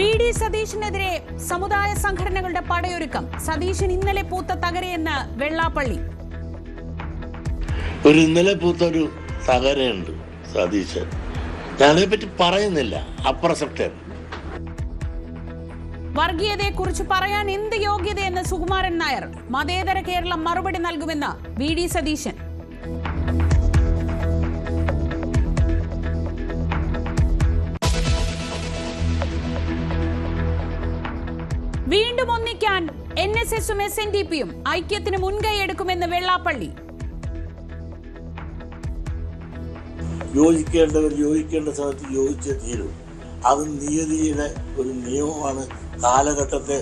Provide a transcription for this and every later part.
V D സതീഷിനെതിരെ സമുദായ സംഘടനകളുടെ പടയൊരുക്കം. സതീശൻ ഇന്നലെ പൂത്ത തകരയെന്ന് വെള്ളാപ്പള്ളി. ഒരു ഇന്നലെ പൂത്ത ഒരു തകരയുണ്ട് സതീശൻ. ഞാനതിനെ പറ്റി പറയുന്നില്ല അപ്രസക്തൻ. വർഗീയതയെക്കുറിച്ച് പറയാൻ എന്ത് യോഗ്യതയെന്ന് സുകുമാരൻ നായർ? മതേതര കേരളം മറുപടി നൽകുമെന്ന് വി ഡി സതീശൻ. വീണ്ടും ഒന്നിക്കാൻ എൻ എസ് എസും എസ് എൻ ഡി പിയും ഐക്യത്തിന് മുൻകൈയെടുക്കുമെന്ന് വെള്ളാപ്പള്ളി. യോജിക്കേണ്ടവർ യോജിക്കേണ്ട സമയത്ത് യോജിച്ചേ തീരും. അത് നിയതിയുടെ ഒരു നിയമമാണ്. കാലഘട്ടത്തെ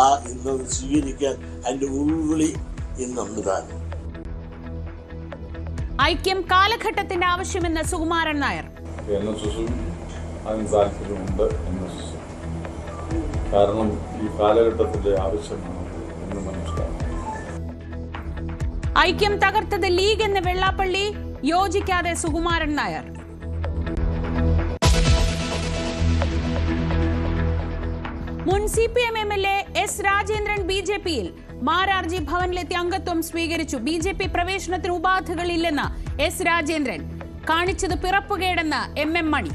ആ ഇന്ന് സ്വീകരിക്കാൻ അതിന്റെ ഉൾവിളി ഇന്നുണ്ട് താനും ഐക്യം കാലഘട്ടത്തിന്റെ ആവശ്യമെന്ന് സുകുമാരൻ നായർ. എൻ എസ് എസും അതിന് താല്പര്യമുണ്ട് എൻ എസ് എസ് കാരണം ഈ കാലഘട്ടത്തിന്റെ ആവശ്യമാണ് എന്ന് മനസ്സിലാക്കണം ഐക്യം തകർത്തത് ലീഗ് എന്ന് വെള്ളാപ്പള്ളി യോജിക്കാതെ സുകുമാരൻ നായർ. മുൻ C P M M L A S Rajendran B J പിയിൽ മാരാർജി ഭവനിലെത്തി അംഗത്വം സ്വീകരിച്ചു. ബി ജെ പി പ്രവേശനത്തിന് ഉപാധികളില്ലെന്ന് എസ് രാജേന്ദ്രൻ. കാണിച്ചത് പിറപ്പുകേടെന്ന് എം എം മണി.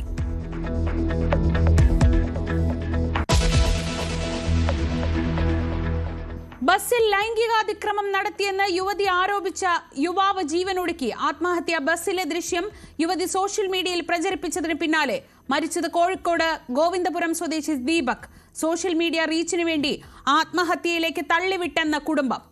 ബസ്സിൽ ലൈംഗികാതിക്രമം നടത്തിയെന്ന് യുവതി ആരോപിച്ച യുവാവ് ജീവനൊടുക്കി. ആത്മഹത്യ ബസ്സിലെ ദൃശ്യം യുവതി സോഷ്യൽ മീഡിയയിൽ പ്രചരിപ്പിച്ചതിന് പിന്നാലെ. മരിച്ചത് കോഴിക്കോട് ഗോവിന്ദപുരം സ്വദേശി ദീപക്. സോഷ്യൽ മീഡിയ റീച്ചിനു വേണ്ടി ആത്മഹത്യയിലേക്ക് തള്ളിവിട്ടെന്ന കുടുംബം.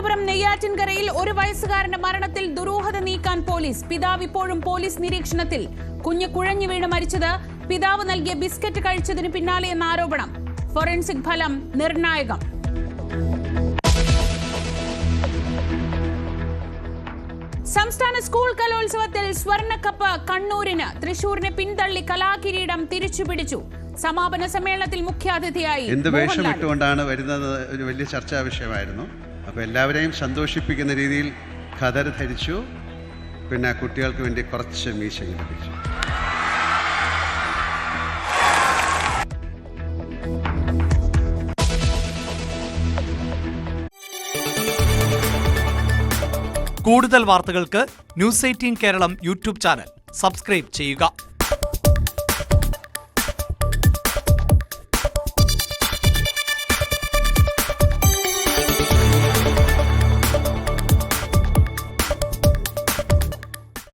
തിരുവനന്തപുരം നെയ്യാറ്റിൻകരയിൽ ഒരു വയസ്സുകാരന്റെ മരണത്തിൽ ദുരൂഹത നീക്കാൻ പോലീസ് പിതാവ് ഇപ്പോഴും പോലീസ് നിരീക്ഷണത്തിൽ. കുഞ്ഞ് കുഴഞ്ഞു വീണ് മരിച്ചത് പിതാവ് നൽകിയ ബിസ്ക്കറ്റ് കഴിച്ചതിന് പിന്നാലെ എന്ന ആരോപണം. ഫോറൻസിക് ഫലം നിർണായകം. സംസ്ഥാന സ്കൂൾ കലോത്സവത്തിൽ സ്വർണക്കപ്പ് കണ്ണൂരിന് തൃശൂരിനെ പിന്തള്ളി കലാകിരീടം തിരിച്ചുപിടിച്ചു. സമാപന സമ്മേളനത്തിൽ മുഖ്യാതിഥിയായി എന്ത് വേഷം ഇട്ടുകൊണ്ടാണ് വരുന്നത്? ഒരു വലിയ ചർച്ചാ വിഷയമായിരുന്നു. അപ്പോൾ എല്ലാവരെയും സന്തോഷിപ്പിക്കുന്ന രീതിയിൽ ഖദർ ധരിച്ചു. പിന്നെ കുട്ടികൾക്ക് വേണ്ടി കുറച്ച് മീശയും ലഭിച്ചു. കൂടുതൽ വാർത്തകൾക്ക് news eighteen Keralam YouTube channel. Subscribe ചെയ്യുക.